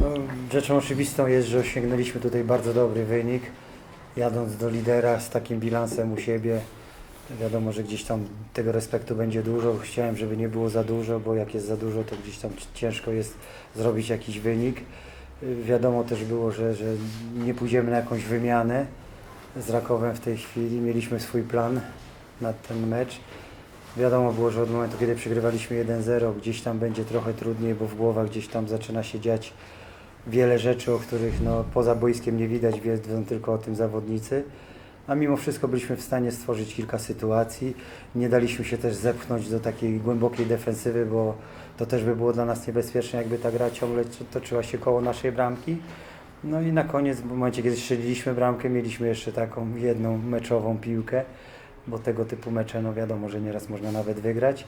No, rzeczą oczywistą jest, że osiągnęliśmy tutaj bardzo dobry wynik. Jadąc do lidera z takim bilansem u siebie, wiadomo, że gdzieś tam tego respektu będzie dużo. Chciałem, żeby nie było za dużo, bo jak jest za dużo, to gdzieś tam ciężko jest zrobić jakiś wynik. Wiadomo też było, że, że nie pójdziemy na jakąś wymianę z Rakowem w tej chwili. Mieliśmy swój plan na ten mecz. Wiadomo było, że od momentu, kiedy przegrywaliśmy 1-0, gdzieś tam będzie trochę trudniej, bo w głowach gdzieś tam zaczyna się dziać wiele rzeczy, o których no, poza boiskiem nie widać, wiedzą tylko o tym zawodnicy. A mimo wszystko byliśmy w stanie stworzyć kilka sytuacji. Nie daliśmy się też zepchnąć do takiej głębokiej defensywy, bo to też by było dla nas niebezpieczne, jakby ta gra ciągle toczyła się koło naszej bramki. No i na koniec, w momencie, kiedy strzeliliśmy bramkę, mieliśmy jeszcze taką jedną meczową piłkę, bo tego typu mecze, no wiadomo, że nieraz można nawet wygrać,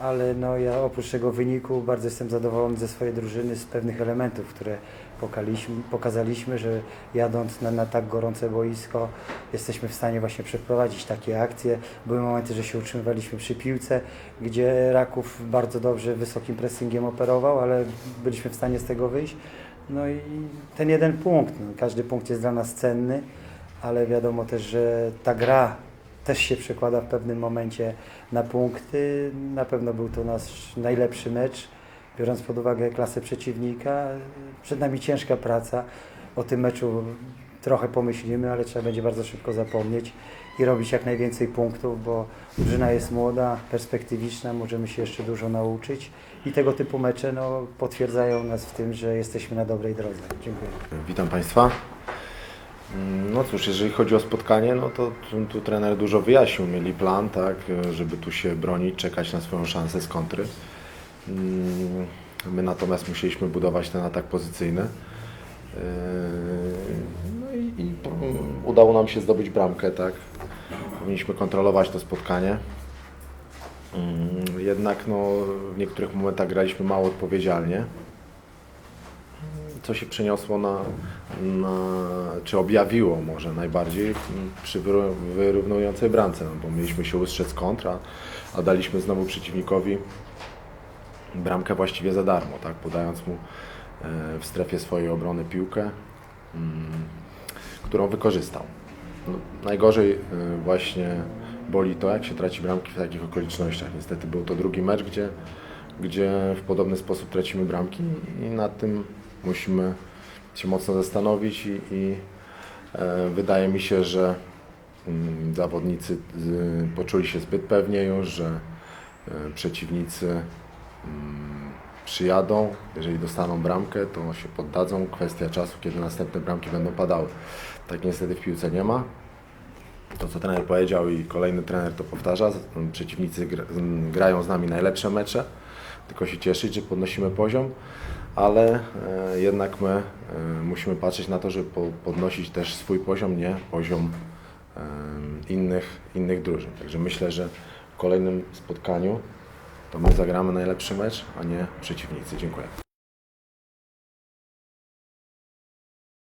ale no ja oprócz tego wyniku bardzo jestem zadowolony ze swojej drużyny, z pewnych elementów, które pokaliśmy, pokazaliśmy, że jadąc na, na tak gorące boisko jesteśmy w stanie właśnie przeprowadzić takie akcje. Były momenty, że się utrzymywaliśmy przy piłce, gdzie Raków bardzo dobrze wysokim pressingiem operował, ale byliśmy w stanie z tego wyjść. No i ten jeden punkt, no, każdy punkt jest dla nas cenny, ale wiadomo też, że ta gra też się przekłada w pewnym momencie na punkty. Na pewno był to nasz najlepszy mecz, biorąc pod uwagę klasę przeciwnika. Przed nami ciężka praca. O tym meczu trochę pomyślimy, ale trzeba będzie bardzo szybko zapomnieć i robić jak najwięcej punktów, bo drużyna jest młoda, perspektywiczna, możemy się jeszcze dużo nauczyć i tego typu mecze no, potwierdzają nas w tym, że jesteśmy na dobrej drodze. Dziękuję. Witam Państwa. No cóż, jeżeli chodzi o spotkanie, no to tu, tu trener dużo wyjaśnił. Mieli plan, tak, żeby tu się bronić, czekać na swoją szansę z kontry. Mm, My natomiast musieliśmy budować ten atak pozycyjny. Yy, No i, i udało nam się zdobyć bramkę, tak. Powinniśmy kontrolować to spotkanie. Mm, Jednak no, w niektórych momentach graliśmy mało odpowiedzialnie co się przeniosło na, na czy objawiło może najbardziej przy wyrównującej bramce, no bo mieliśmy się ustrzec kontra, a daliśmy znowu przeciwnikowi bramkę właściwie za darmo, tak, podając mu e, w strefie swojej obrony piłkę, mm, którą wykorzystał. No, najgorzej e, właśnie boli to, jak się traci bramki w takich okolicznościach. Niestety był to drugi mecz, gdzie, gdzie w podobny sposób tracimy bramki i nad tym musimy się mocno zastanowić i, i e, wydaje mi się, że mm, zawodnicy z, poczuli się zbyt pewnie już, że e, przeciwnicy mm, przyjadą, jeżeli dostaną bramkę, to się poddadzą. Kwestia czasu, kiedy następne bramki będą padały. Tak niestety w piłce nie ma. To, co trener powiedział i kolejny trener to powtarza, przeciwnicy grają z nami najlepsze mecze, tylko się cieszyć, że podnosimy poziom, ale e, jednak my e, musimy patrzeć na to, żeby po, podnosić też swój poziom, nie poziom e, innych, innych drużyn. Także myślę, że w kolejnym spotkaniu to my zagramy najlepszy mecz, a nie przeciwnicy. Dziękuję.